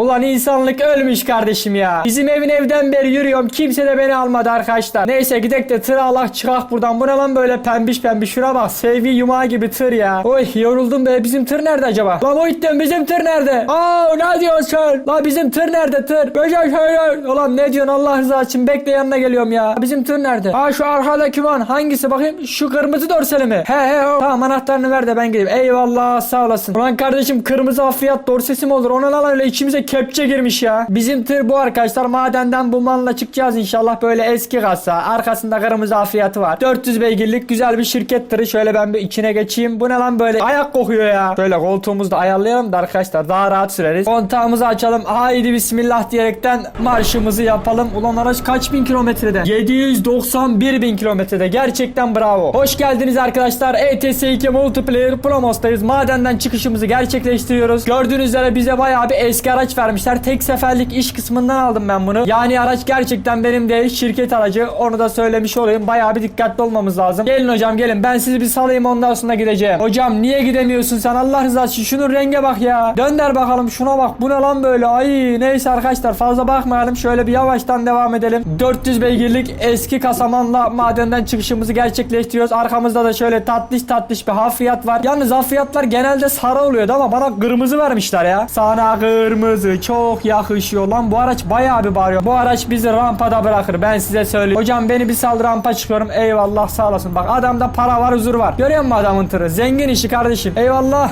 Ulan insanlık ölmüş kardeşim ya. Bizim evin evden beri yürüyorum. Kimse de beni almadı arkadaşlar. Neyse gidek de tır alak çıkak buradan. Bu ne lan böyle pembiş pembiş. Şuna bak. Sevgi yumağı gibi tır ya. Oy yoruldum be. Bizim tır nerede acaba? Lan o itten bizim tır nerede? Aa ne diyorsun? Lan bizim tır nerede tır? Böyle şöyle. Ulan ne diyorsun Allah rızası için? Bekle yanına geliyorum ya. Bizim tır nerede? Aa şu arkadaki man. Hangisi bakayım? Şu kırmızı dorseli mi? He he o. Tamam anahtarını ver de ben gideyim. Eyvallah sağ olasın. Ulan kardeşim kırmızı afiyat dorsesi mi olur? Ona lan öyle içimize kepçe girmiş ya. Bizim tır bu arkadaşlar. Madenden bu malla çıkacağız inşallah. Böyle eski kasa. Arkasında kırmızı afiyatı var. 400 beygirlik güzel bir şirket tırı. Şöyle ben bir içine geçeyim. Bu ne lan böyle? Ayak kokuyor ya. Şöyle koltuğumuzu da ayarlayalım da arkadaşlar daha rahat süreriz. Kontağımızı açalım. Haydi bismillah diyerekten marşımızı yapalım. Ulan araç kaç bin kilometrede? 791 bin kilometrede. Gerçekten bravo. Hoş geldiniz arkadaşlar. E ETS2 Multiplayer Promos'tayız. Madenden çıkışımızı gerçekleştiriyoruz. Gördüğünüz üzere bize bayağı bir eski araç vermişler. Tek seferlik iş kısmından aldım ben bunu. Yani araç gerçekten benim değil şirket aracı. Onu da söylemiş olayım. Bayağı bir dikkatli olmamız lazım. Gelin hocam gelin. Ben sizi bir salayım ondan sonra gideceğim. Hocam niye gidemiyorsun sen? Allah rızası için şunun renge bak ya. Dönder bakalım şuna bak. Bu ne lan böyle? Ay neyse arkadaşlar fazla bakmayalım. Şöyle bir yavaştan devam edelim. 400 beygirlik eski kasamanla madenden çıkışımızı gerçekleştiriyoruz. Arkamızda da şöyle tatlış tatlış bir hafriyat var. Yalnız hafriyatlar genelde sarı oluyordu ama bana kırmızı vermişler ya. Sana kırmızı çok yakışıyor lan. Bu araç bayağı bir bağırıyor. Bu araç bizi rampada bırakır ben size söyleyeyim. Hocam beni bir sal rampa çıkıyorum. Eyvallah sağ olasın. Bak adamda para var huzur var. Görüyor musun adamın tırı? Zengin işi kardeşim. Eyvallah.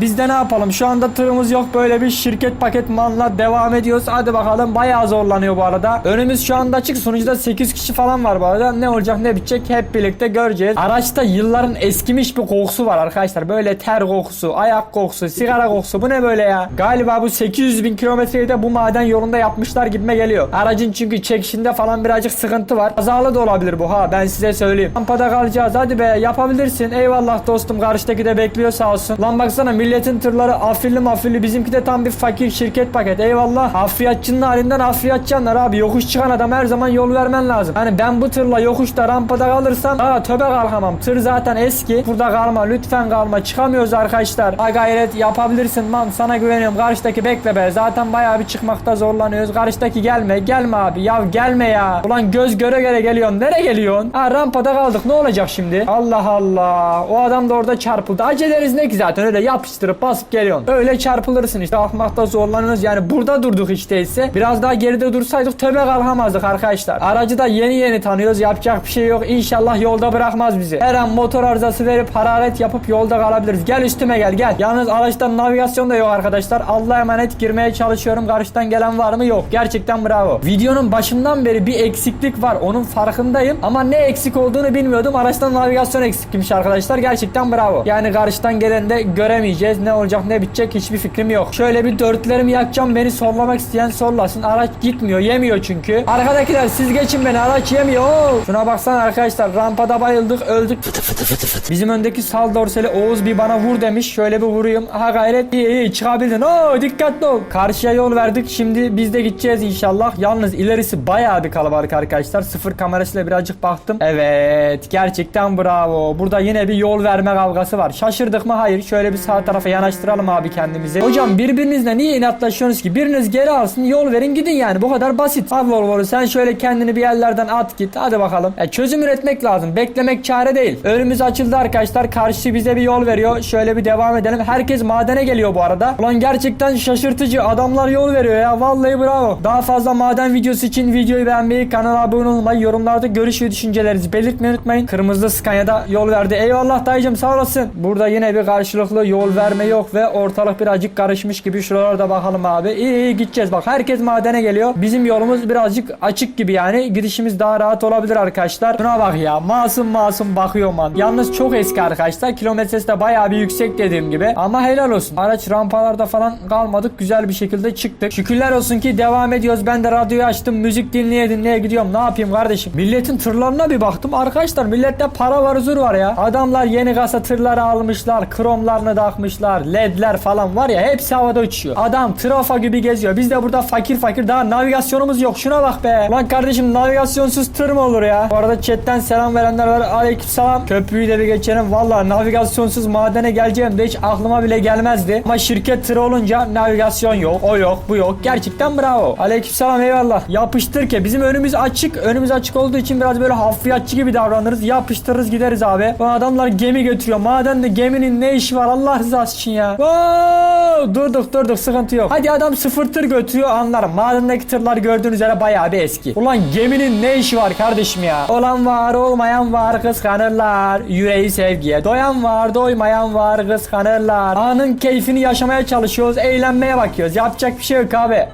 Biz de ne yapalım? Şu anda tırımız yok. Böyle bir şirket paket manla devam ediyoruz. Hadi bakalım. Bayağı zorlanıyor bu arada. Önümüz şu anda açık. Sonuçta 8 kişi falan var bu arada. Ne olacak ne bitecek hep birlikte göreceğiz. Araçta yılların eskimiş bir kokusu var arkadaşlar. Böyle ter kokusu, ayak kokusu, sigara kokusu. Bu ne böyle ya? Galiba bu 800 bin kilometreyi de bu maden yolunda yapmışlar gibime geliyor. Aracın çünkü çekişinde falan birazcık sıkıntı var. Kazalı da olabilir bu ha. Ben size söyleyeyim. Rampada kalacağız. Hadi be yapabilirsin. Eyvallah dostum. Karşıdaki de bekliyor sağ olsun. Lan baksana milletin tırları afilli mafilli. Bizimki de tam bir fakir şirket paket. Eyvallah. Afriyatçının halinden afriyatçanlar abi. Yokuş çıkan adam her zaman yol vermen lazım. Hani ben bu tırla yokuşta rampada kalırsam aa töbe kalkamam. Tır zaten eski. Burada kalma. Lütfen kalma. Çıkamıyoruz arkadaşlar. Ha gayret yapabilirsin. Man sana güveniyorum. Karşıdaki bekle be. Zaten bayağı bir çıkmakta zorlanıyoruz. Karşıdaki gelme. Gelme abi. Ya gelme ya. Ulan göz göre göre geliyorsun. Nereye geliyorsun? Ha rampada kaldık. Ne olacak şimdi? Allah Allah. O adam da orada çarpıldı. Aceleniz ne ki zaten öyle yapıştırıp basıp geliyorsun. Öyle çarpılırsın işte. Akmakta zorlanıyoruz. Yani burada durduk hiç değilse. Biraz daha geride dursaydık töbe kalkamazdık arkadaşlar. Aracı da yeni yeni tanıyoruz. Yapacak bir şey yok. İnşallah yolda bırakmaz bizi. Her an motor arızası verip hararet yapıp yolda kalabiliriz. Gel üstüme gel gel. Yalnız araçta navigasyon da yok arkadaşlar. Allah'a emanet girmeye çalışıyorum. Karşıdan gelen var mı? Yok. Gerçekten bravo. Videonun başından beri bir eksiklik var. Onun farkındayım. Ama ne eksik olduğunu bilmiyordum. Araçta navigasyon eksikmiş arkadaşlar. Gerçekten bravo. Yani karşıdan gelen de göremeyeceğiz. Ne olacak ne bitecek hiçbir fikrim yok. Şöyle bir dörtlerimi yakacağım. Beni sollamak isteyen sollasın. Araç gitmiyor. Yemiyor çünkü. Arkadakiler siz geçin beni. Araç yemiyor. Oo. Şuna baksana arkadaşlar. Rampada bayıldık. Öldük. Bizim öndeki sal dorseli Oğuz bir bana vur demiş. Şöyle bir vurayım. Ha gayret iyi iyi çıkabildin. Oo dikkatli ol. Karşıya yol verdik. Şimdi biz de gideceğiz inşallah. Yalnız ilerisi bayağı bir kalabalık arkadaşlar. Sıfır kamerasıyla birazcık baktım. Evet gerçekten bravo. Burada yine bir yol verme kavgası var. Şaşırdık mı? Hayır. Şöyle bir sağ tarafa yanaştıralım abi kendimizi. Hocam birbirinizle niye inatlaşıyorsunuz ki? Biriniz geri alsın yol verin gidin yani. Bu kadar basit. Al Volvo'lu sen şöyle kendini bir yerlerden at git. Hadi bakalım. E, çözüm üretmek lazım. Beklemek çare değil. Önümüz açıldı arkadaşlar. Karşı bize bir yol veriyor. Şöyle bir devam edelim. Herkes madene geliyor bu arada. Ulan gerçekten şaşırtıcı. Adamlar yol veriyor ya. Vallahi bravo. Daha fazla maden videosu için videoyu beğenmeyi, kanala abone olmayı, yorumlarda görüş ve düşüncelerinizi belirtmeyi unutmayın. Kırmızı Scania'da yol verdi. Eyvallah dayıcım sağ olasın. Burada yine bir karşılıklı yol verme yok ve ortalık birazcık karışmış gibi. Şuralarda bakalım abi. İyi iyi gideceğiz bak. Herkes madene geliyor. Bizim yolumuz birazcık açık gibi yani. Gidişimiz daha rahat olabilir arkadaşlar. Şuna bak ya. Masum masum bakıyor man. Yalnız çok eski arkadaşlar. Kilometresi de bayağı bir yüksek dediğim gibi. Ama helal olsun. Araç rampalarda falan kalmadık. Güzel bir şekilde çıktık. Şükürler olsun ki devam ediyoruz. Ben de radyoyu açtım. Müzik dinleye dinleye gidiyorum. Ne yapayım kardeşim? Milletin tırlarına bir baktım. Arkadaşlar millette para var huzur var ya. Adamlar yeni kasa tırları almışlar. Kromlarını takmışlar. Takmışlar. Ledler falan var ya hepsi havada uçuyor. Adam trafa gibi geziyor. Biz de burada fakir fakir daha navigasyonumuz yok. Şuna bak be. Lan kardeşim navigasyonsuz tır mı olur ya? Bu arada chatten selam verenler var. Aleykümselam. Köprüyü de bir geçelim. Valla navigasyonsuz madene geleceğim de hiç aklıma bile gelmezdi. Ama şirket tırı olunca navigasyon yok. O yok bu yok. Gerçekten bravo. Aleykümselam eyvallah. Yapıştır ki bizim önümüz açık. Önümüz açık olduğu için biraz böyle hafriyatçı gibi davranırız. Yapıştırırız gideriz abi. Bu adamlar gemi götürüyor. Madende geminin ne işi var Allah rızası için ya. Wow! Durduk durduk sıkıntı yok. Hadi adam sıfır tır götürüyor anlarım. Madendeki tırlar gördüğünüz üzere bayağı bir eski. Ulan geminin ne işi var kardeşim ya? Olan var olmayan var kıskanırlar. Yüreği sevgiye. Doyan var doymayan var kıskanırlar. Anın keyfini yaşamaya çalışıyoruz. Eğlenmeye bakıyoruz. Yapacak bir şey yok abi.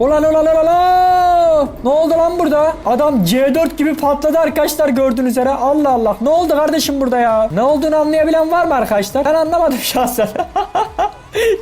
Ulan ulan ulan ulan. Ne oldu lan burada? Adam C4 gibi patladı arkadaşlar gördüğünüz üzere. Allah Allah. Ne oldu kardeşim burada ya? Ne olduğunu anlayabilen var mı arkadaşlar? Ben anlamadım şahsen.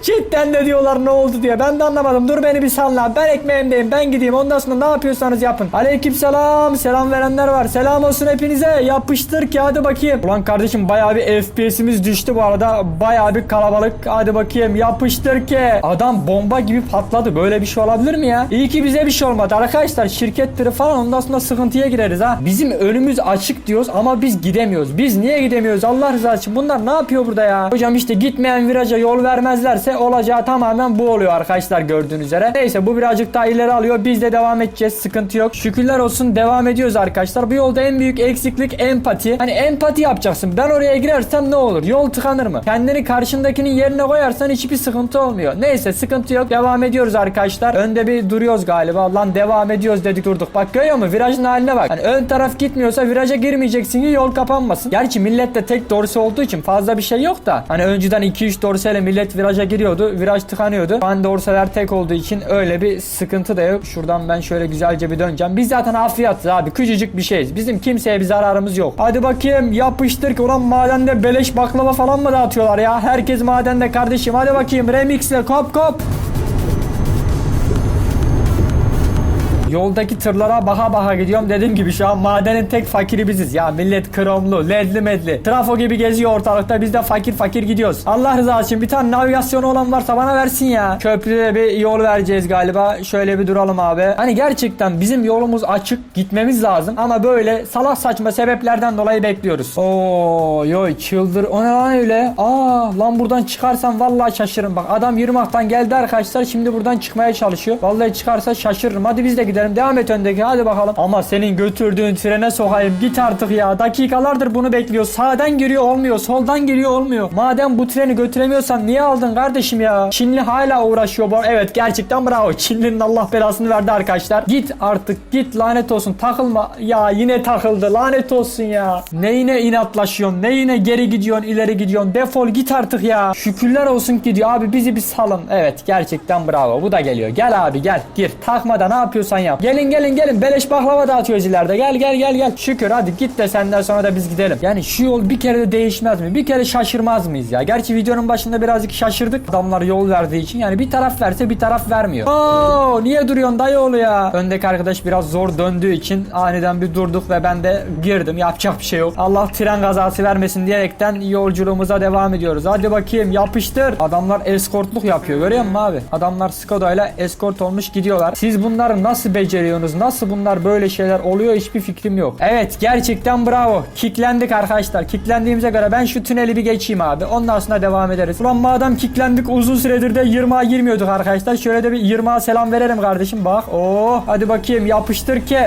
Chatten de diyorlar ne oldu diye. Ben de anlamadım. Dur beni bir salla. Ben ekmeğimdeyim. Ben gideyim. Ondan sonra ne yapıyorsanız yapın. Aleykümselam. Selam verenler var. Selam olsun hepinize. Yapıştır ki hadi bakayım. Ulan kardeşim bayağı bir FPS'imiz düştü bu arada. Bayağı bir kalabalık. Hadi bakayım. Yapıştır ki. Adam bomba gibi patladı. Böyle bir şey olabilir mi ya? İyi ki bize bir şey olmadı. Arkadaşlar şirket tırı falan ondan sonra sıkıntıya gireriz ha. Bizim önümüz açık diyoruz ama biz gidemiyoruz. Biz niye gidemiyoruz? Allah rızası için. Bunlar ne yapıyor burada ya? Hocam işte gitmeyen viraja yol vermezlerse olacağı tamamen bu oluyor arkadaşlar gördüğünüz üzere. Neyse bu birazcık daha ileri alıyor. Biz de devam edeceğiz. Sıkıntı yok. Şükürler olsun devam ediyoruz arkadaşlar. Bu yolda en büyük eksiklik empati. Hani empati yapacaksın. Ben oraya girersem ne olur? Yol tıkanır mı? Kendini karşındakinin yerine koyarsan hiçbir sıkıntı olmuyor. Neyse sıkıntı yok. Devam ediyoruz arkadaşlar. Önde bir duruyoruz galiba. Lan devam ediyoruz dedik durduk. Bak görüyor musun? Virajın haline bak. Hani ön taraf gitmiyorsa viraja girmeyeceksin ki yol kapanmasın. Gerçi millette tek dorsi olduğu için fazla bir şey yok da. Hani önceden 2-3 dorseyle millet viraja giriyordu. Viraj tıkanıyordu. An dorseler tek olduğu için öyle bir sıkıntı da yok. Şuradan ben şöyle güzelce bir döneceğim. Biz zaten hafriyatız abi. Küçücük bir şeyiz. Bizim kimseye bir zararımız yok. Hadi bakayım yapıştır ki ulan madende beleş baklava falan mı dağıtıyorlar ya? Herkes madende kardeşim. Hadi bakayım remixle kop kop. Yoldaki tırlara baha baha gidiyorum. Dediğim gibi şu an madenin tek fakiri biziz. Ya millet kromlu, ledli medli. Trafo gibi geziyor ortalıkta. Biz de fakir fakir gidiyoruz. Allah rızası için bir tane navigasyonu olan varsa bana versin ya. Köprüde bir yol vereceğiz galiba. Şöyle bir duralım abi. Hani gerçekten bizim yolumuz açık. Gitmemiz lazım. Ama böyle salak saçma sebeplerden dolayı bekliyoruz. Oo, yo çıldır. O ne lan öyle? Aa lan buradan çıkarsam vallahi şaşırırım. Bak adam yürümekten geldi arkadaşlar. Şimdi buradan çıkmaya çalışıyor. Vallahi çıkarsa şaşırırım. Hadi biz de gidelim. Devam et öndeki. Hadi bakalım. Ama senin götürdüğün trene sokayım. Git artık ya. Dakikalardır bunu bekliyor. Sağdan giriyor olmuyor. Soldan giriyor olmuyor. Madem bu treni götüremiyorsan niye aldın kardeşim ya? Çinli hala uğraşıyor. bu. Evet gerçekten bravo. Çinli'nin Allah belasını verdi arkadaşlar. Git artık git lanet olsun. Takılma. Ya yine takıldı. Lanet olsun ya. Neyine inatlaşıyorsun? Neyine geri gidiyorsun? ileri gidiyorsun? Defol git artık ya. Şükürler olsun ki diyor. Abi bizi bir salın. Evet gerçekten bravo. Bu da geliyor. Gel abi gel. Gir. Takma da ne yapıyorsan yap. Gelin gelin gelin. Beleş baklava dağıtıyoruz ileride. Gel gel gel gel. Şükür hadi git de senden sonra da biz gidelim. Yani şu yol bir kere de değişmez mi? Bir kere şaşırmaz mıyız ya? Gerçi videonun başında birazcık şaşırdık. Adamlar yol verdiği için. Yani bir taraf verse bir taraf vermiyor. Oo niye duruyorsun dayıoğlu ya? Öndeki arkadaş biraz zor döndüğü için aniden bir durduk ve ben de girdim. Yapacak bir şey yok. Allah tren kazası vermesin diyerekten yolculuğumuza devam ediyoruz. Hadi bakayım yapıştır. Adamlar eskortluk yapıyor. Görüyor musun abi? Adamlar Skoda ile eskort olmuş gidiyorlar. Siz bunları nasıl beceriyorsunuz? Nasıl bunlar böyle şeyler oluyor hiçbir fikrim yok. Evet gerçekten bravo. Kiklendik arkadaşlar. Kiklendiğimize göre ben şu tüneli bir geçeyim abi. Ondan sonra devam ederiz. Ulan madem kiklendik uzun süredir de 20'a girmiyorduk arkadaşlar. Şöyle de bir 20'a selam verelim kardeşim. Bak. Oo hadi bakayım yapıştır ki.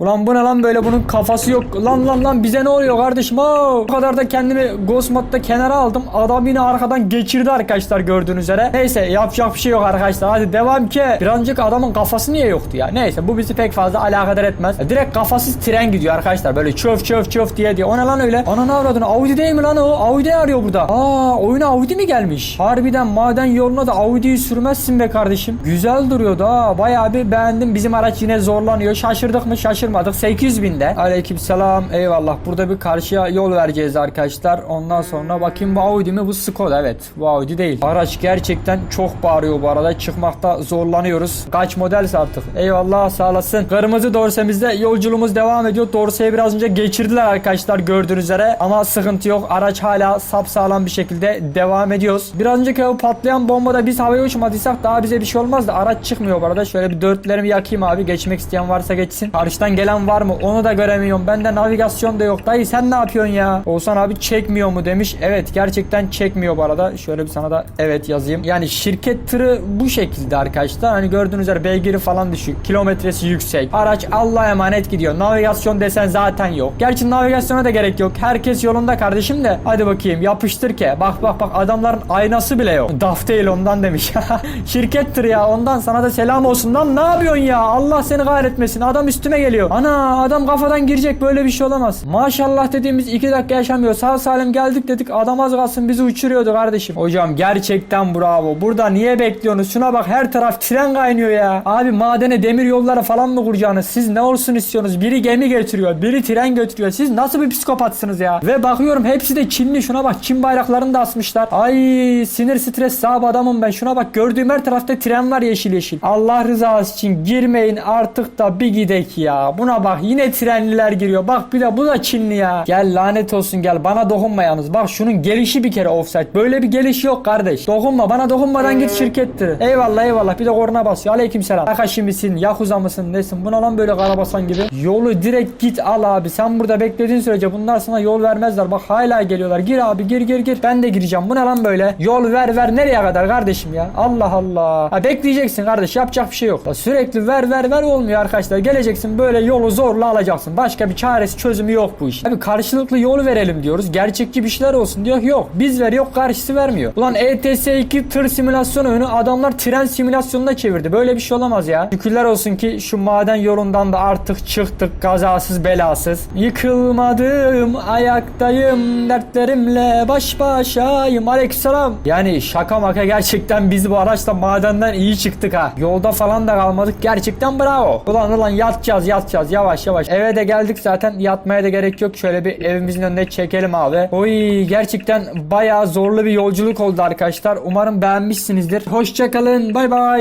Ulan bu ne lan böyle bunun kafası yok. Lan lan lan bize ne oluyor kardeşim? Oo. Bu kadar da kendimi Ghost Mod'da kenara aldım. Adam yine arkadan geçirdi arkadaşlar gördüğünüz üzere. Neyse yapacak bir şey yok arkadaşlar. Hadi devam ki. Birazcık adamın kafası niye yoktu ya? Neyse bu bizi pek fazla alakadar etmez. Direkt kafasız tren gidiyor arkadaşlar. Böyle çöf çöf çöf diye diye. O ne lan öyle? Ana ne avradın? Audi değil mi lan o? Audi arıyor burada. Aa oyuna Audi mi gelmiş? Harbiden maden yoluna da Audi'yi sürmezsin be kardeşim. Güzel duruyordu ha. Bayağı bir beğendim. Bizim araç yine zorlanıyor. Şaşırdık mı? Şaşırmadık. 800 binde. Aleykümselam. Eyvallah. Burada bir karşıya yol vereceğiz arkadaşlar. Ondan sonra bakayım bu Audi mi? Bu Skoda. Evet. Bu Audi değil. Araç gerçekten çok bağırıyor bu arada. Çıkmakta zorlanıyoruz. Kaç modelse artık? Eyvallah sağ olasın. Kırmızı dorsemizde yolculuğumuz devam ediyor. Dorseyi biraz önce geçirdiler arkadaşlar gördüğünüz üzere. Ama sıkıntı yok. Araç hala sapsağlam bir şekilde devam ediyoruz. Biraz önceki o patlayan bombada biz havaya uçmadıysak daha bize bir şey olmaz da araç çıkmıyor bu arada. Şöyle bir dörtlerimi yakayım abi. Geçmek isteyen varsa geçsin. Karşıdan gelen var mı? Onu da göremiyorum. Bende navigasyon da yok. Dayı sen ne yapıyorsun ya? Oğuzhan abi çekmiyor mu demiş. Evet gerçekten çekmiyor bu arada. Şöyle bir sana da evet yazayım. Yani şirket tırı bu şekilde arkadaşlar. Hani gördüğünüz üzere beygiri falan düşük. Kilometresi yüksek. Araç Allah'a emanet gidiyor. Navigasyon desen zaten yok. Gerçi navigasyona da gerek yok. Herkes yolunda kardeşim de. Hadi bakayım yapıştır ki. Bak bak bak adamların aynası bile yok. Daf değil ondan demiş. şirket tırı ya ondan sana da selam olsun. Lan ne yapıyorsun ya? Allah seni kahretmesin. Adam üstüme geliyor. Ana adam kafadan girecek. Böyle bir şey olamaz. Maşallah dediğimiz iki dakika yaşamıyor. Sağ salim geldik dedik. Adam az kalsın bizi uçuruyordu kardeşim. Hocam gerçekten bravo. Burada niye bekliyorsunuz? Şuna bak her taraf tren kaynıyor ya. Abi madene demir yollara falan mı kuracaksınız? Siz ne olsun istiyorsunuz? Biri gemi getiriyor. Biri tren götürüyor. Siz nasıl bir psikopatsınız ya? Ve bakıyorum hepsi de Çinli. Şuna bak Çin bayraklarını da asmışlar. Ay sinir stres sahibi adamım ben. Şuna bak gördüğüm her tarafta tren var yeşil yeşil. Allah rızası için girmeyin artık da bir gidek ya. Buna bak yine trenliler giriyor. Bak bir de bu da Çinli ya. Gel lanet olsun gel. Bana dokunma yalnız. Bak şunun gelişi bir kere offside. Böyle bir geliş yok kardeş. Dokunma bana dokunmadan git şirkettir. Eyvallah eyvallah. Bir de korna basıyor. Aleyküm selam. Takashi misin? Yakuza mısın? Nesin? Buna lan böyle karabasan gibi. Yolu direkt git al abi. Sen burada beklediğin sürece bunlar sana yol vermezler. Bak hala geliyorlar. Gir abi gir gir gir. Ben de gireceğim. Bu lan böyle? Yol ver ver. Nereye kadar kardeşim ya? Allah Allah. Ha bekleyeceksin kardeş. Yapacak bir şey yok. Ya sürekli ver ver ver olmuyor arkadaşlar. Geleceksin böyle yolu zorla alacaksın. Başka bir çaresi çözümü yok bu iş. Abi karşılıklı yol verelim diyoruz. Gerçekçi bir şeyler olsun diyor. Yok. Biz ver yok karşısı vermiyor. Ulan E ETS2 tır simülasyon oyunu adamlar tren simülasyonuna çevirdi. Böyle bir şey olamaz ya. Şükürler olsun ki şu maden yolundan da artık çıktık kazasız belasız. Yıkılmadım ayaktayım dertlerimle baş başayım. Aleykümselam. Yani şaka maka gerçekten biz bu araçla madenden iyi çıktık ha. Yolda falan da kalmadık. Gerçekten bravo. Ulan ulan yatacağız yatacağız yavaş yavaş. Eve de geldik zaten yatmaya da gerek yok. Şöyle bir evimizin önüne çekelim abi. Oy gerçekten bayağı zorlu bir yolculuk oldu arkadaşlar. Umarım beğenmişsinizdir. Hoşçakalın. Bay bay.